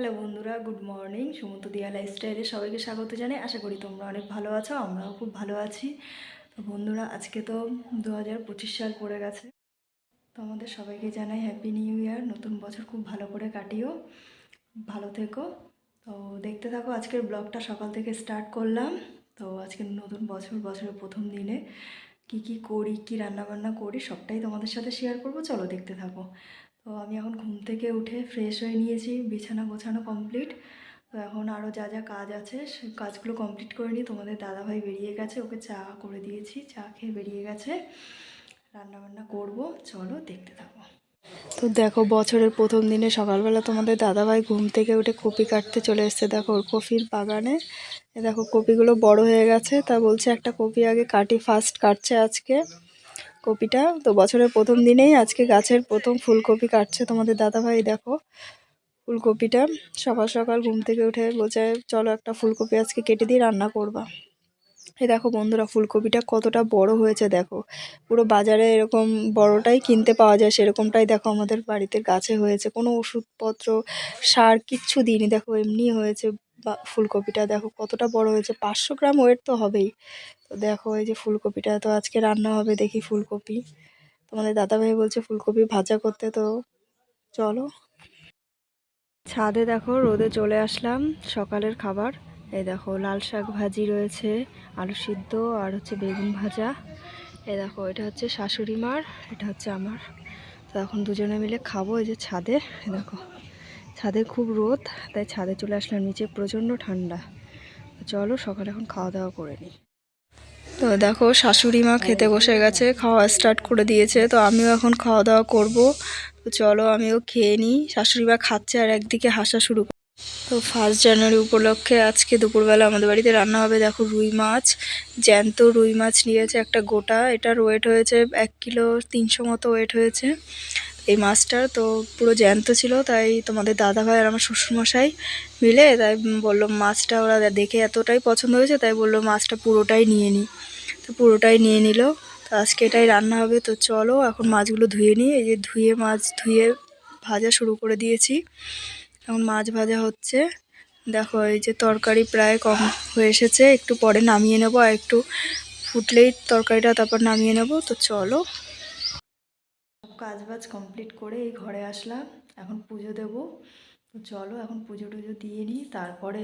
Hello বন্ধুরা, good morning. Sumanta দিয়া লাইফস্টাইলে সবাইকে স্বাগত জানাই। আশা করি তোমরা অনেক ভালো আছো, আমরাও খুব ভালো আছি। তো বন্ধুরা, আজকে তো দু হাজার পঁচিশ সাল পড়ে গেছে। তো আমাদের সবাইকে জানাই হ্যাপি নিউ ইয়ার নতুন বছর খুব ভালো করে কাটিও। ভালো থেকো। তো দেখতে থাকো, আজকের ব্লগটা সকাল থেকে স্টার্ট করলাম। তো আজকে নতুন বছর, বছরের প্রথম দিনে কি কি করি, কি রান্নাবান্না করি, সবটাই তোমাদের সাথে শেয়ার করব। চলো দেখতে থাকো। তো আমি এখন ঘুম থেকে উঠে ফ্রেশ হয়ে নিয়েছি, বিছানা গোছানো কমপ্লিট তো এখন আরও যা যা কাজ আছে সেই কাজগুলো কমপ্লিট করে নিই তোমাদের দাদাভাই বেরিয়ে গেছে, ওকে চা করে দিয়েছি, চা খেয়ে বেরিয়ে গেছে। রান্না বান্না করব, চলো দেখতে থাকো। তো দেখো বছরের প্রথম দিনে সকালবেলা তোমাদের দাদাভাই ঘুম থেকে উঠে কপি কাটতে চলে এসছে। দেখো ওর কপির বাগানে দেখো কপিগুলো বড় হয়ে গেছে, তা বলছে একটা কপি আগে কাটি ফার্স্ট কাটছে আজকে। কপিটা তো বছরের প্রথম দিনেই আজকে গাছের প্রথম ফুলকপি কাটছে তোমাদের দাদাভাই, দেখো। ফুলকপিটা সকাল সকাল ঘুম থেকে উঠে বলছে, চলো একটা ফুলকপি আজকে কেটে দিয়ে রান্না করবা। এই দেখো বন্ধুরা, ফুলকপিটা কতটা বড় হয়েছে, দেখো। পুরো বাজারে এরকম বড়টাই কিনতে পাওয়া যায়, সেরকমটাই দেখো আমাদের বাড়িতে গাছে হয়েছে। কোনো ওষুধপত্র, সার কিচ্ছু দিইনি, দেখো, এমনি হয়েছে। ফুলকপিটা দেখো কতটা বড় হয়েছে, পাঁচশো গ্রাম ওয়েট তো হবেই। তো দেখো এই যে ফুলকপিটা, তো আজকে রান্না হবে দেখি ফুলকপি। তোমাদের দাদাভাই বলছে ফুলকপি ভাজা করতে, তো চলো। ছাদে দেখো রোদে চলে আসলাম সকালের খাবার। এই দেখো লাল শাক ভাজি রয়েছে, আলু সিদ্ধ আর হচ্ছে বেগুন ভাজা। এই দেখো এটা হচ্ছে শাশুড়ি মার, এটা হচ্ছে আমার। তো এখন দুজনে মিলে খাব এই যে ছাদে দেখো। ছাদে খুব রোদ, তাই ছাদে চলে আসলাম নিচে প্রচণ্ড ঠান্ডা। চলো সকালে এখন খাওয়া দাওয়া করে নিই। তো দেখো শাশুড়ি মা খেতে বসে গেছে, খাওয়া স্টার্ট করে দিয়েছে, তো আমিও এখন খাওয়া দাওয়া করব। তো চলো আমিও খেয়ে নিই। শাশুড়ি মা খাচ্ছে আর একদিকে হাসা শুরু তো ফার্স্ট জানুয়ারি উপলক্ষে আজকে দুপুরবেলা আমাদের বাড়িতে রান্না হবে, দেখো রুই মাছ। জ্যান্ত রুই মাছ নিয়েছে একটা গোটা, এটার ওয়েট হয়েছে এক কিলো তিনশো মতো ওয়েট হয়েছে। এই মাছটার, তো পুরো জ্যান্ত ছিল, তাই তোমাদের দাদাভাই আর আমার শ্বশুরমশাই মিলে, তাই বলল মাছটা ওরা দেখে এতটাই পছন্দ হয়েছে, তাই বলল মাছটা পুরোটাই নিয়ে নিই তো পুরোটাই নিয়ে নিল, তো আজকে এটাই রান্না হবে, তো চলো এখন মাছগুলো ধুয়ে নিই, এই যে ধুয়ে মাছ ধুয়ে ভাজা শুরু করে দিয়েছি। এখন মাছ ভাজা হচ্ছে, দেখো এই যে তরকারি প্রায় কম হয়ে এসেছে, একটু পরে নামিয়ে নেব, আর একটু ফুটলেই তরকারিটা তারপর নামিয়ে নেব, তো চলো। কাজ বাজ কমপ্লিট করে এই ঘরে আসলাম। এখন পুজো দেব। তো চলো এখন পুজো টুজো দিয়ে নিই, তারপরে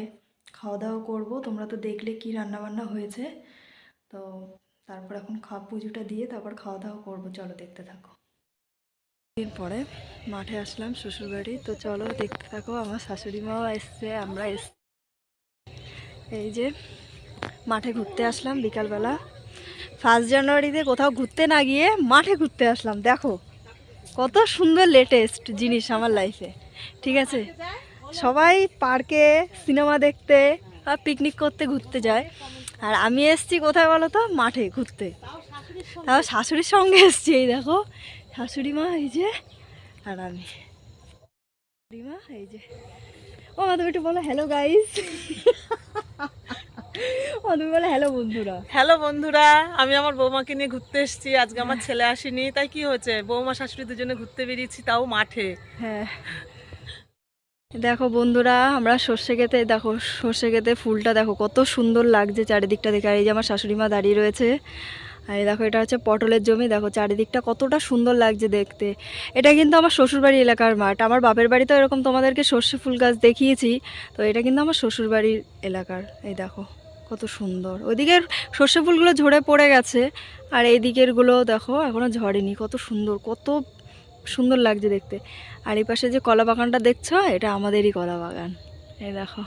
খাওয়া দাওয়া করব। তোমরা তো দেখলে কি রান্না বান্না হয়েছে। তো তারপর এখন খাওয়া পুজোটা দিয়ে তারপর খাওয়া দাওয়া করব। চলো দেখতে থাকো। পরে মাঠে আসলাম শ্বশুরবাড়ি। তো চলো দেখতে থাকো, আমার শাশুড়ি মাও এসছে, আমরা এস, এই যে মাঠে ঘুরতে আসলাম বিকালবেলা। ফার্স্ট জানুয়ারিতে কোথাও ঘুরতে না গিয়ে মাঠে ঘুরতে আসলাম, দেখো। কত সুন্দর লেটেস্ট জিনিস আমার লাইফে ঠিক আছে? সবাই পার্কে সিনেমা দেখতে বা পিকনিক করতে ঘুরতে যায়। আর আমি এসছি কোথায় বলো তো? মাঠে ঘুরতে। তাও শাশুড়ির সঙ্গে এসছি, এই দেখো। শাশুড়ি মা, এই যে, আর আমি। শাশুড়ি মা, এই যে। ও তুমি একটু বলো হ্যালো গাইস হ্যালো বন্ধুরা। হ্যালো বন্ধুরা আমি আমার বৌমাকে নিয়ে ঘুরতে এসেছি। আজকে আমার ছেলে আসেনি তাই কি হয়েছে? বৌমা শাশুড়ি দুজনে ঘুরতে বেরিয়েছি তাও মাঠে। হ্যাঁ। দেখো বন্ধুরা আমরা সর্ষে খেতে দেখো সর্ষে খেতে ফুলটা দেখো কত সুন্দর লাগছে চারিদিকটা দেখে। আর এই যে আমার শাশুড়ি মা দাঁড়িয়ে রয়েছে আর এই দেখো এটা হচ্ছে পটলের জমি দেখো চারিদিকটা কতটা সুন্দর লাগছে দেখতে। এটা কিন্তু আমার শ্বশুরবাড়ি এলাকার মাঠ আমার বাপের বাড়িতেও এরকম তোমাদেরকে সর্ষে ফুল গাছ দেখিয়েছি তো এটা কিন্তু আমার শ্বশুরবাড়ির এলাকার এই দেখো। কত সুন্দর। ওইদিকের সর্ষে ফুলগুলো ঝরে পড়ে গেছে আর এই দিকেরগুলো দেখো এখনও ঝরেনি। কত সুন্দর কত সুন্দর লাগছে দেখতে। আর এই পাশে যে কলা বাগানটা দেখছ এটা আমাদেরই কলা বাগান। এই দেখো।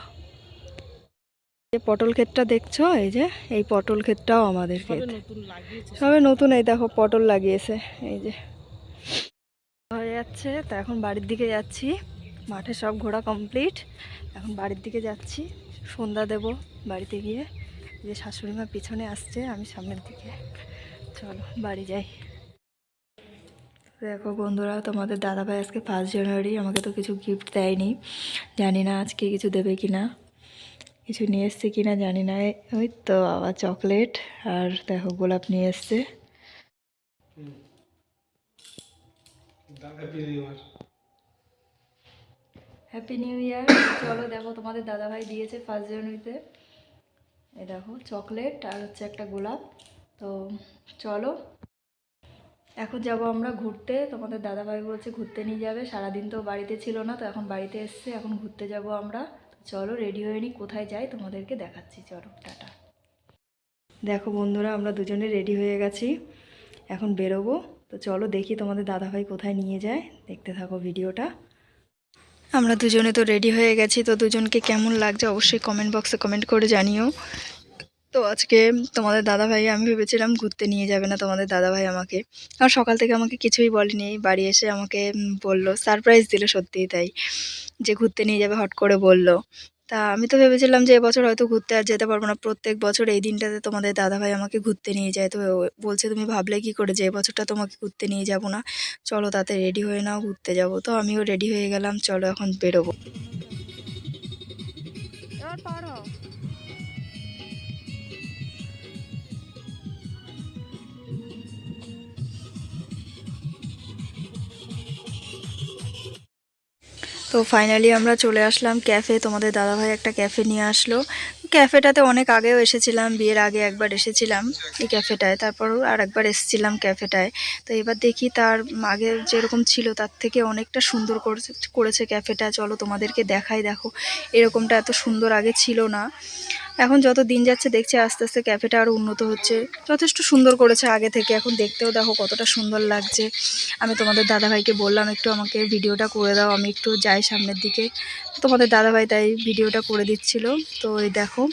যে পটল ক্ষেতটা দেখছ এই যে এই পটল ক্ষেতটাও আমাদের ক্ষেত সবে নতুন এই দেখো পটল লাগিয়েছে এই যে। হয়ে যাচ্ছে তা এখন বাড়ির দিকে যাচ্ছি। মাঠে সব ঘোরা কমপ্লিট এখন বাড়ির দিকে যাচ্ছি। সন্ধ্যা দেব বাড়িতে গিয়ে। যে শাশুড়ি মা পিছনে আসছে, আমি সামনের দিকে। চলো, বাড়ি যাই। দেখো বন্ধুরা, তোমাদের দাদাভাই আজকে ফার্স্ট জানুয়ারি, আমাকে তো কিছু গিফট দেয়নি। জানি না আজকে কিছু দেবে কি না কিছু নিয়ে এসছে কি না জানি না। ওই তো আবার চকলেট আর দেখো গোলাপ নিয়ে এসছে। হ্যাপি নিউ ইয়ার চলো দেখো, তোমাদের দাদাভাই দিয়েছে ফার্স্ট জানুয়ারিতে এ দেখো চকলেট আর হচ্ছে একটা গোলাপ। তো চলো, এখন যাব আমরা ঘুরতে। তোমাদের দাদাভাই বলছে ঘুরতে নিয়ে যাবে। সারাদিন তো বাড়িতে ছিল না, তো এখন বাড়িতে এসছে। এখন ঘুরতে যাব আমরা। চলো রেডি হয়ে নি কোথায় যাই, তোমাদেরকে দেখাচ্ছি। চলো, টাটা। দেখো বন্ধুরা, আমরা দুজনে রেডি হয়ে গেছি। এখন বেরোবো। তো চলো দেখি তোমাদের দাদাভাই কোথায় নিয়ে যায়। দেখতে থাকো ভিডিওটা। আমরা দুজনে তো রেডি হয়ে গেছি, তো দুজনকে কেমন লাগছে অবশ্যই কমেন্ট বক্সে কমেন্ট করে জানিও। তো আজকে তোমাদের দাদাভাই, আমি ভেবেছিলাম ঘুরতে নিয়ে যাবে না তোমাদের দাদাভাই আমাকে। আর সকাল থেকে আমাকে কিছুই বলেনি, বাড়ি এসে আমাকে বলল সারপ্রাইজ দিল সত্যিই তাই, যে ঘুরতে নিয়ে যাবে হট করে বলল। তা আমি তো ভেবেছিলাম যে এবছর হয়তো ঘুরতে আর যেতে পারব না। প্রত্যেক বছর এই দিনটাতে তোমাদের দাদাভাই আমাকে ঘুরতে নিয়ে যায়। তো বলছে, তুমি ভাবলে কি করে যে এবছরটা তোমাকে ঘুরতে নিয়ে যাব না? চলো তাতে রেডি হয়ে নাও, ঘুরতে যাব। তো আমিও রেডি হয়ে গেলাম, চলো এখন বেরোবো। পার। তো ফাইনালি আমরা চলে আসলাম ক্যাফে তোমাদের দাদাভাই একটা ক্যাফে নিয়ে আসলো। ক্যাফেটাতে অনেক আগেও এসেছিলাম, বিয়ের আগে একবার এসেছিলাম এই ক্যাফেটায় তারপর আর একবার এসেছিলাম ক্যাফেটায় তো এবার দেখি তার আগে যেরকম ছিল, তার থেকে অনেকটা সুন্দর করেছে করেছে ক্যাফেটা চলো তোমাদেরকে দেখাই, দেখো, এরকমটা এত সুন্দর আগে ছিল না। এখন যত দিন যাচ্ছে দেখছি আস্তে আস্তে ক্যাফেটা আরও উন্নত হচ্ছে। যথেষ্ট সুন্দর করেছে আগে থেকে। এখন দেখতেও দেখো কতটা সুন্দর লাগছে। আমি তোমাদের দাদাভাইকে বললাম, একটু আমাকে ভিডিওটা করে দাও, আমি একটু যাই সামনের দিকে। তোমাদের দাদাভাই তাই ভিডিওটা করে দিচ্ছিল। তো এই দেখো,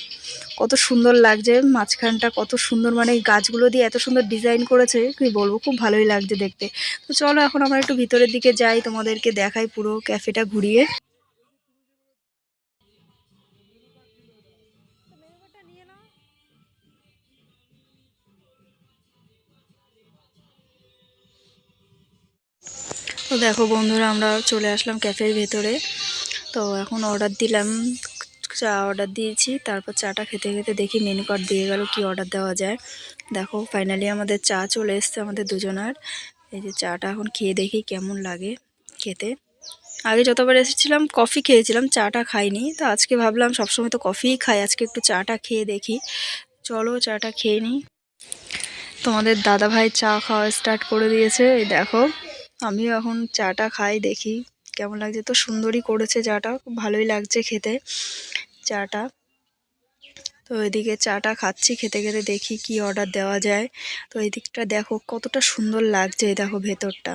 কত সুন্দর লাগছে। মাঝখানটা কত সুন্দর মানে এই গাছগুলো দিয়ে এত সুন্দর ডিজাইন করেছে, কি বলব, খুব ভালোই লাগছে দেখতে। তো চলো এখন আমরা একটু ভিতরের দিকে যাই, তোমাদেরকে দেখাই পুরো ক্যাফেটা ঘুরিয়ে। তো দেখো বন্ধুরা, আমরা চলে আসলাম ক্যাফের ভেতরে। তো এখন অর্ডার দিলাম, চা অর্ডার দিয়েছি, তারপর চাটা খেতে খেতে দেখি মেনু কার্ড দিয়ে গেল কি অর্ডার দেওয়া যায়। দেখো ফাইনালি আমাদের চা চলে এসছে আমাদের দুজনার। এই যে চাটা এখন খেয়ে দেখি কেমন লাগে খেতে। আগে যতবার এসেছিলাম কফি খেয়েছিলাম, চাটা খাইনি। তো আজকে ভাবলাম সবসময় তো কফিই খাই, আজকে একটু চাটা খেয়ে দেখি। চলো চাটা খেয়ে নিই। তোমাদের দাদা ভাই চা খাওয়া স্টার্ট করে দিয়েছে, এই দেখো। আমিও এখন চাটা খাই, দেখি কেমন লাগছে। তো সুন্দরই করেছে চাটা, খুব ভালোই লাগছে খেতে চাটা। তো এদিকে চাটা খাচ্ছি, খেতে খেতে দেখি কি অর্ডার দেওয়া যায়। তো এই দিকটা দেখো কতটা সুন্দর লাগছে দেখো ভেতরটা।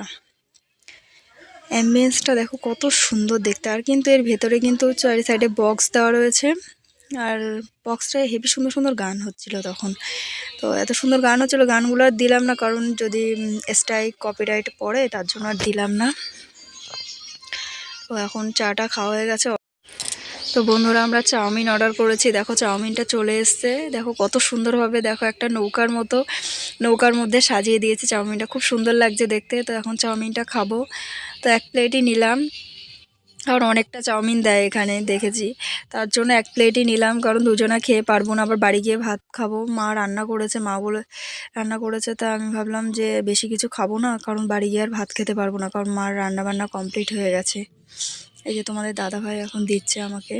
অ্যাম্বিয়েন্সটা দেখো কত সুন্দর দেখতে। আর কিন্তু এর ভেতরে কিন্তু চারি সাইডে বক্স দেওয়া রয়েছে। আর বক্সটায় হেভি সুন্দর সুন্দর গান হচ্ছিল তখন। তো এত সুন্দর গান হচ্ছিল, গানগুলো আর দিলাম না, কারণ যদি স্ট্রাইক কপিরাইট পড়ে, তার জন্য আর দিলাম না। তো এখন চাটা খাওয়া হয়ে গেছে। তো বন্ধুরা, আমরা চাউমিন অর্ডার করেছি। দেখো, চাউমিনটা চলে এসছে। দেখো, কত সুন্দরভাবে দেখো, একটা নৌকার মতো, নৌকার মধ্যে সাজিয়ে দিয়েছে চাউমিনটা। খুব সুন্দর লাগছে দেখতে। তো এখন চাউমিনটা খাব। তো এক প্লেটই নিলাম। কারণ অনেকটা চাউমিন দেয় এখানে, দেখেছি। তার জন্য এক প্লেটই নিলাম, কারণ দুজনা খেয়ে পারব না। আবার বাড়ি গিয়ে ভাত খাব। মা রান্না করেছে, মা বলে রান্না করেছে, তা আমি ভাবলাম যে বেশি কিছু খাব না, কারণ বাড়ি গিয়ে আর ভাত খেতে পারব না, কারণ মার রান্না বান্না কমপ্লিট হয়ে গেছে। এই যে তোমাদের দাদা ভাই এখন দিচ্ছে আমাকে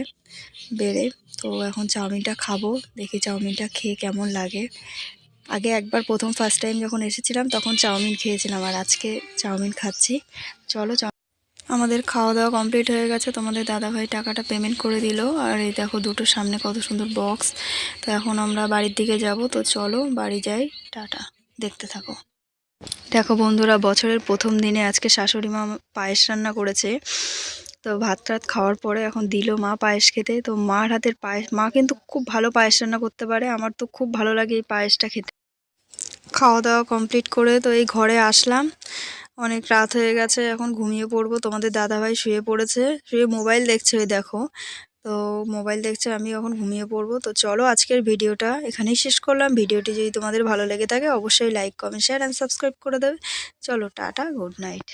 বেড়ে, তো এখন চাউমিনটা খাব, দেখি চাউমিনটা খেয়ে কেমন লাগে। আগে একবার প্রথম ফার্স্ট টাইম যখন এসেছিলাম, তখন চাউমিন খেয়েছিলাম, আর আজকে চাউমিন খাচ্ছি। চলো আমাদের খাওয়া দাওয়া কমপ্লিট হয়ে গেছে। তোমাদের দাদাভাই টাকাটা পেমেন্ট করে দিল। আর এই দেখো দুটো সামনে কত সুন্দর বক্স তো এখন আমরা বাড়ির দিকে যাব। তো চলো বাড়ি যাই। টাটা। দেখতে থাকো। দেখো বন্ধুরা, বছরের প্রথম দিনে আজকে শাশুড়ি মা পায়েস রান্না করেছে। তো ভাত টাত খাওয়ার পরে এখন দিল মা পায়েস খেতে। তো মার হাতের পায়েস, মা কিন্তু খুব ভালো পায়েস রান্না করতে পারে। আমার তো খুব ভালো লাগে এই পায়েসটা খেতে। খাওয়া দাওয়া কমপ্লিট করে তো এই ঘরে আসলাম। অনেক রাত হয়ে গেছে, এখন ঘুমিয়ে পড়ব। তোমাদের দাদাভাই শুয়ে পড়েছে, শুয়ে মোবাইল দেখছে ওই দেখো। তো মোবাইল দেখছে, আমি এখন ঘুমিয়ে পড়ব। তো চলো আজকের ভিডিওটা এখানেই শেষ করলাম। ভিডিওটি যদি তোমাদের ভালো লেগে থাকে, অবশ্যই like comment share and subscribe করে দেবে। চলো টাটা গুড নাইট